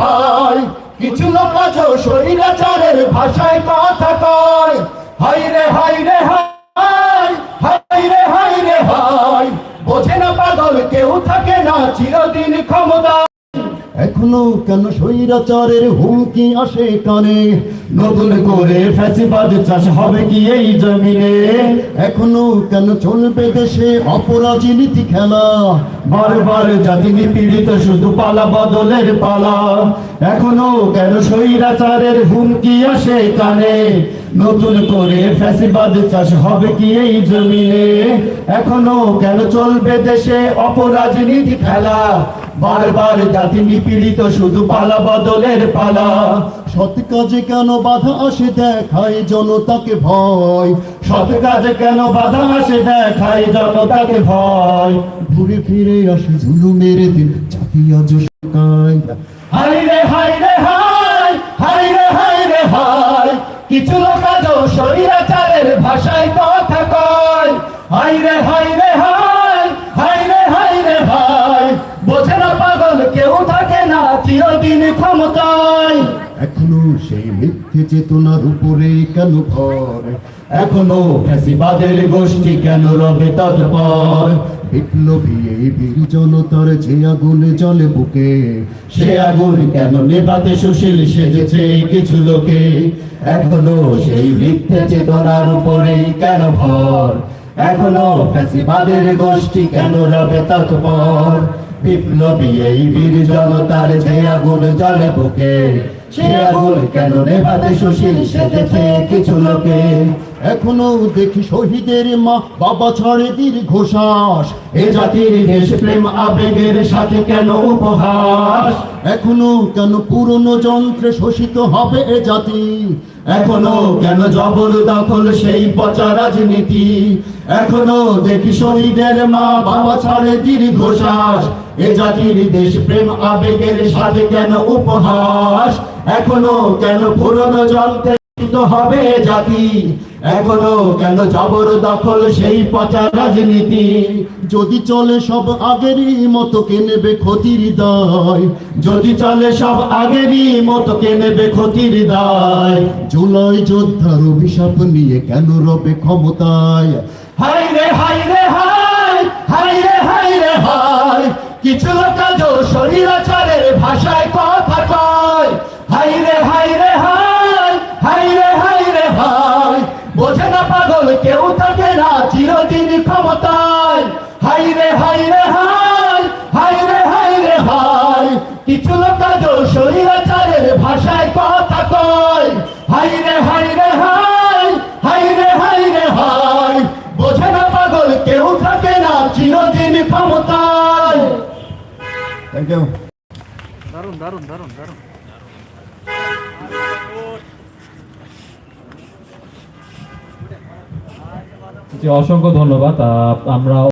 হায়। কিছু লোক আছো শরীরাচারের ভাষায় কথা কয়। হাই রে হাই রে হাই হাই রে হাই রে হাই বোঝে না পাগল, কেউ থাকে না চিরদিন ক্ষমতা এখনও কেন স্বৈরাচারের হুমকি আসে কানে? নতুন করে ফ্যাসিবাদ চাষ হবে কি এই জমিনে? এখনও কেন চলবে দেশে অপরাজনীতি খেলা? বারবার জাতি নিপীড়িত শুধু পালা বদলের পালা। এখনও কেন স্বৈরাচারের হুমকি আসে কানে? নতুন করে ফ্যাসিবাদ চাষ হবে কি এই জমিনে? এখনও কেন চলবে দেশে অপরাজনীতি খেলা? বারবার জাতি নিপীড়িত শুধু পালা বদলের পালা। সৎ কাজে কেন বাধা আসে দেখায় জনতাকে ভয়? সৎ কাজে কেন বাধা আসে দেখায় জনতাকে ভয়? ঘুরে ফিরে আসে জুলুমের দিন জাতি আজ হাই রে হাই রে হাই কিছু লোক আজ স্বৈরাচারের ভাষায় কথা কয়। হাই রে হাই রে হাই হাই রে হাই রে হাই বোঝে না পাগল, কেউ থাকে না চিরদিন ক্ষমতায়। এখনও সেই মিথ্যে চেতনার উপরে কেন ভর? এখনও ফ্যাসিবাদের গোষ্ঠী কেন রবে তৎপর? বিপ্লবী এই বীর জনতার যে আগুন জলে বুকে, সে আগুন কেন নেভাতে সুশীল সেজেছে কিছু লোকে? এখনও সেই মিথ্যে চেতনার উপরে কেন ভর? এখনও ফ্যাসিবাদের গোষ্ঠী কেন রবে তৎপর? বিপ্লবী এই বীর জনতার যে আগুন জলে বুকে, সে আগুন কেন নেভাতে সুশীল সেজেছে কিছু লোকে? এখনও দেখি শহীদের মা, বাবা ছড়ে দীর্ঘশ্বাস। এ জাতির দেশ প্রেম আবেগের সাথে কেন উপহাস? এখনও কেন পুরনো যন্ত্রে শোষিত হবে এ জাতি? এখনও কেন জবর দখল সেই পচা রাজনীতি? এখনও দেখি শহীদের মা, বাবা ছাড়ে দীর্ঘশ্বাস। এ জাতির দেশ প্রেম আবেগের সাথে কেন উপহাস? এখনও কেন পুরনো যন্ত্রে শোষিত হবে জাতি। এখনও কেন জবর দখল সেই পচা রাজনীতি? যদি চলে সব আগেরই মতো কে নেবে ক্ষতির দায়? যদি চলে সব আগেরই মতো কে নেবে ক্ষতির দায়? জুলাই যোদ্ধার অভিশাপ নিয়ে কেন রবে ক্ষমতায়? হাই রে হাই রে হাই হাই রে হাই রে হাই কিছু চিরদিন ক্ষমতায়। হাই রে হাই রে, হাই হাই রে হাই রে, হাই। কিছু লোক শরীরাচারের ভাষায় কথা কয়। হাই রে হাই রে, হাই হাই রে হাই রে, হাই। বোঝে না পাগল, কেউ থাকে না চিরদিন ক্ষমতায়। থ্যাংক ইউ দারুণ দারুণ জি অসংখ্য ধন্যবাদ। আমরা